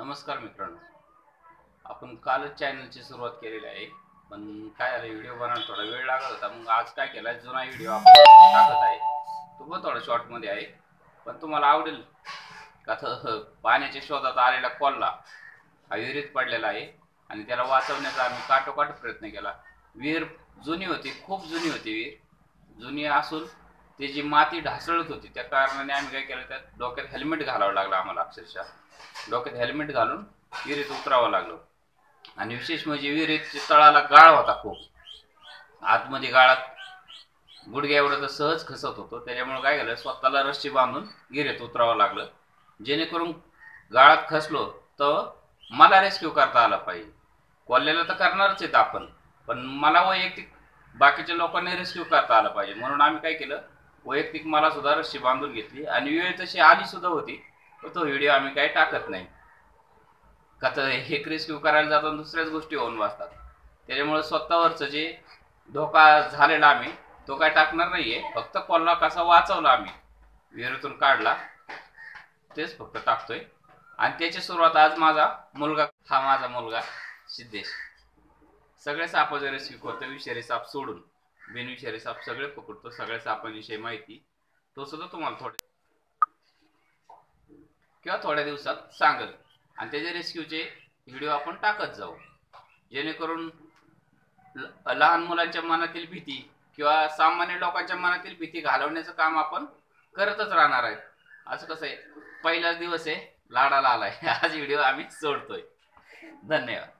नमस्कार मित्रांनो. आपण कालच चॅनलची सुरुवात केलेली आहे. पण काय झालं व्हिडिओ बनायला थोडा वेळ लागत होता. मग आज काय केला जुना व्हिडिओ आपण टाकत आहे. तो पण थोडा शॉर्टमध्ये आहे. पण तुम्हाला आवडेल का? पाण्याच्या शोधात आलेला कॉलला हा विहिरीत पडलेला आहे. आणि त्याला वाचवण्याचा आम्ही काटोकाट प्रयत्न केला. विहीर जुनी होती खूप जुनी होती विहीर. जुनी असून त्याची माती ढासळत होती त्या कारणाने आम्ही काय केलं त्यात डोक्यात हेल्मेट घालावं लागलं आम्हाला अक्षरशः. डोक्यात हेल्मेट घालून विहिरीत उतरावं लागलं. आणि विशेष म्हणजे विहिरीत तळाला गाळ होता खूप. आतमध्ये गाळात गुडघ्या एवढं तर सहज खसत होतो त्याच्यामुळे काय झालं स्वतःला रस्सी बांधून विहिरीत उतरावं लागलं. जेणेकरून गाळात खसलो तर मला रेस्क्यू करता आला पाहिजे. कोल्ह्याला तर करणारच आहेत आपण पण मला वैयक्तिक बाकीच्या लोकांनी रेस्क्यू करता आला पाहिजे. म्हणून आम्ही काय केलं वैयक्तिक मला सुद्धा रस्सी बांधून घेतली. आणि वेळ तशी आली सुद्धा होती तर तो व्हिडिओ आम्ही काही टाकत नाही. का तर हे रेस्क्यू करायला जाताना दुसऱ्याच गोष्टी होऊन वाचतात त्याच्यामुळे स्वतःवरचं जे धोका झालेला आम्ही तो काय टाकणार नाहीये. फक्त कॉलला कसा वाचवला आम्ही विहिरीतून काढला तेच फक्त टाकतोय. आणि त्याची सुरुवात आज माझा मुलगा हा माझा मुलगा सिद्धेश. सगळे साप जरी स्वीकारतो विषारी साप सोडून. बिनविषारी साप सगळे पकडतो सगळ्या सापांविषयी माहिती. तो सुद्धा तुम्हाला थोडे किंवा थोड्या दिवसात सांगेल. आणि त्याचे रेस्क्यूचे व्हिडिओ आपण टाकत जाऊ. जेणेकरून लहान मुलांच्या मनातील भीती किंवा सामान्य लोकांच्या मनातील भीती घालवण्याचं काम आपण करतच राहणार आहे. असं कसं आहे? पहिलाच दिवस आहे लाडाला आलाय. आज व्हिडिओ आम्ही सोडतोय. धन्यवाद.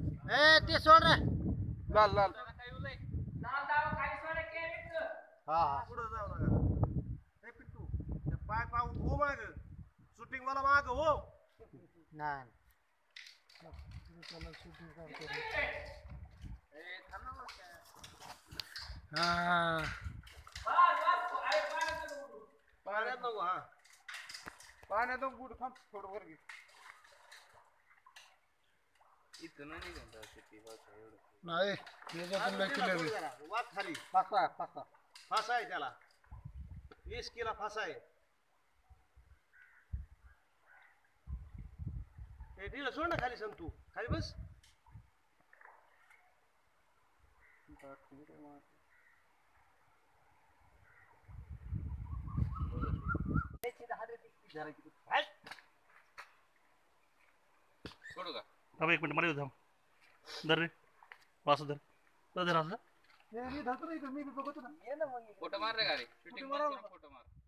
ए ते सोड रे. लाल लाल. हा हा. पुढं जाऊ नका. हे पिंटू ते पाय पाहून हो माग. शूटिंग वाला माग हो. नाही. हा पाण्यात नको हा. पाण्यातून गुड थांब थोडं वर घे. नाही याच्यातून लय. जरा, वाक खाली. पासा पासा फासा आहे त्याला. वीस किलो फासा आहे. हे दिलं सोड ना खाली संतू. खाली बस. सोडू હવે એક મિનિટ મળી જાઉં દર વાસુ દર દર રાસ ફೋಟೋ ಮಾರ್ರೆ ಗಾಡಿ ಶೂಟಿಂಗ್ ಫೋಟೋ ಮಾರ್ರೆ